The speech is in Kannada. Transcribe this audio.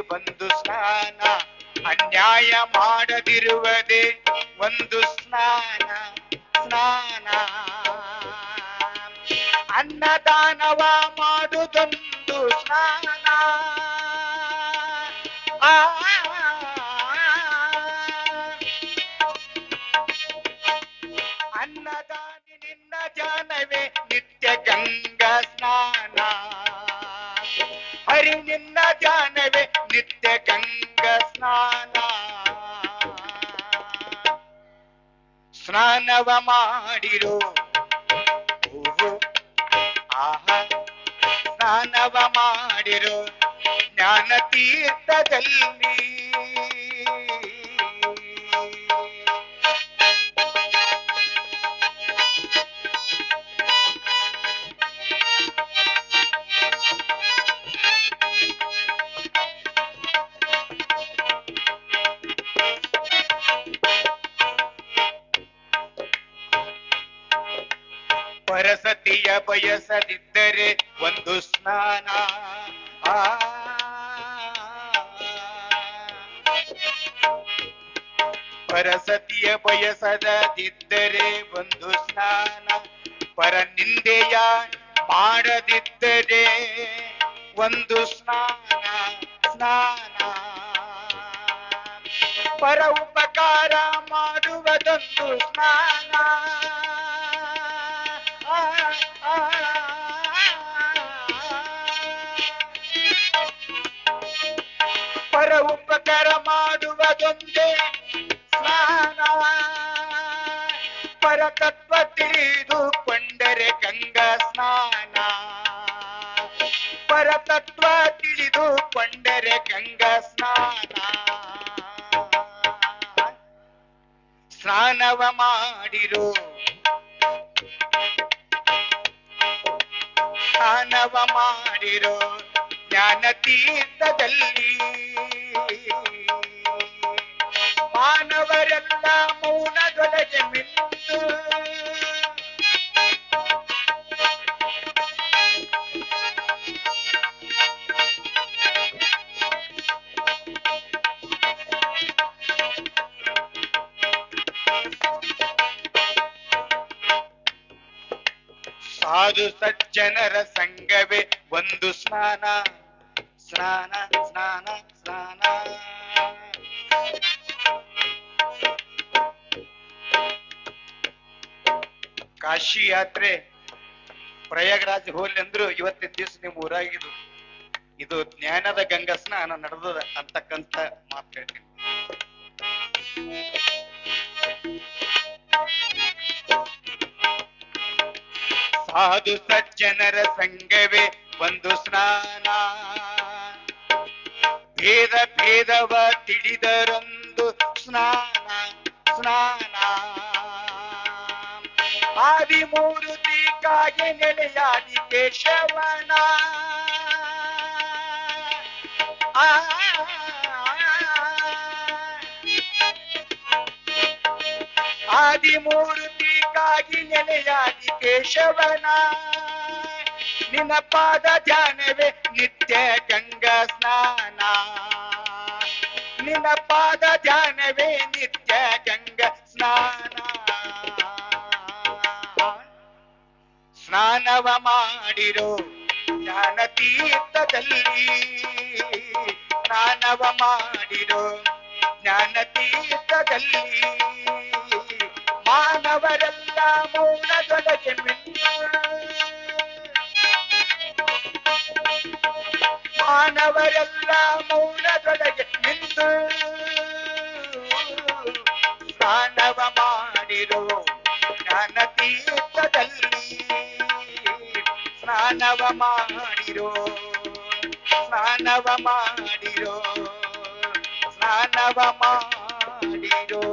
ಒಂದು ಸ್ನಾನ, ಅನ್ಯಾಯ ಮಾಡದಿರುವುದೇ ಒಂದು ಸ್ನಾನ ಸ್ನಾನ. ಅನ್ನದಾನವ ಮಾಡುವುದೊಂದು ಸ್ನಾನ. ಆ. ಅನ್ನದಾನಿ ನಿನ್ನ ಜಾನವೇ, ನಿತ್ಯ ಗಂಗಾ ಸ್ನಾನ. ಹರಿ ನಿನ್ನ ಜಾನವೇ ಸ್ನಾನವ ಮಾಡಿರೋ. ಆಹ ಸ್ನಾನವ ಮಾಡಿರೋ. ಜ್ಞಾನ ತೀರ್ಥದಲ್ಲಿ ಪರಸತಿಯ ಬಯಸದಿದ್ದರೆ ಒಂದು ಸ್ನಾನ. ಪರಸತಿಯ ಬಯಸದಿದ್ದರೆ ಒಂದು ಸ್ನಾನ. ಪರ ನಿಂದೆಯ ಮಾಡದಿದ್ದರೆ ಒಂದು ಸ್ನಾನ. ಸ್ನಾನ. ಪರ ಉಪಕಾರ ಮಾಡುವುದೊಂದು ಸ್ನಾನ. ಪರ ಉಪಕಾರ ಮಾಡುವುದೊಂದೇ ಸ್ನಾನ. ಪರತತ್ವ ತಿಳಿದುಕೊಂಡರೆ ಗಂಗಾ ಸ್ನಾನ. ಪರತತ್ವ ತಿಳಿದುಕೊಂಡರೆ ಗಂಗಾ ಸ್ನಾನ. ಸ್ನಾನವ ಮಾಡಿರು. ಸ್ನಾನವ ಮಾಡಿರೋ. ಜ್ಞಾನ ತೀರ್ಥದಲ್ಲಿ ಮಾನವರೆಲ್ಲ ಮೌನದೊಳಗೆ ಮಿಂದು. ಸಾಧು ಸಜ್ಜನರ ಸಂಘವೇ ಒಂದು ಸ್ನಾನ. ಸ್ನಾನ ಸ್ನಾನ. ಕಾಶಿ ಯಾತ್ರೆ ಪ್ರಯಾಗರಾಜ್ ಹೋಲಿ ಅಂದ್ರು ಇವತ್ತಿನ ದಿವಸ ನಿಮ್ ಊರಾಗಿದ್ರು ಇದು ಜ್ಞಾನದ ಗಂಗಾ ಸ್ನಾನ ನಡೆದದ ಅಂತಕ್ಕಂತ ಮಾತು ಹೇಳ್ತೀನಿ. ಸಾಧು ಸಜ್ಜನರ ಸಂಘವೇ ಒಂದು ಸ್ನಾನ. ಭೇದ ಭೇದವ ತಿಳಿದರೊಂದು ಸ್ನಾನ ಸ್ನಾನ. ಆದಿಮೂರ್ತಿ ಕಾಗೆ ನೆಲೆಯಾದಿ ಕೇಶವನ ಆ ಆದಿಮೂರ್ತಿಗಾಗಿ ನೆಲೆಯಾದಿ ಕೇಶವನ ನಿನ್ನ ಪಾದ ಧ್ಯಾನವೇ ನಿತ್ಯ ಗಂಗಾ ಸ್ನಾನ. ನಿನ್ನ ಪಾದ ಧ್ಯಾನವೇ ನಿತ್ಯ ಸ್ನಾನವ ಮಾಡಿರೋ ಜ್ಞಾನ ತೀರ್ಥದಲ್ಲಿ ಸ್ನಾನವ ಮಾಡಿರೋ ಜ್ಞಾನ ತೀರ್ಥದಲ್ಲಿ ಮಾನವರೆಲ್ಲ ಮಿಂದು ಮಾನವರೆಲ್ಲ ಮೌನದೊಳಗೆ ನಿಂತು. ಸ್ನಾನವ ಮಾಡಿರೋ ಸ್ನಾನವ ಮಾಡಿರೋ ಸ್ನಾನವ ಮಾಡಿರೋ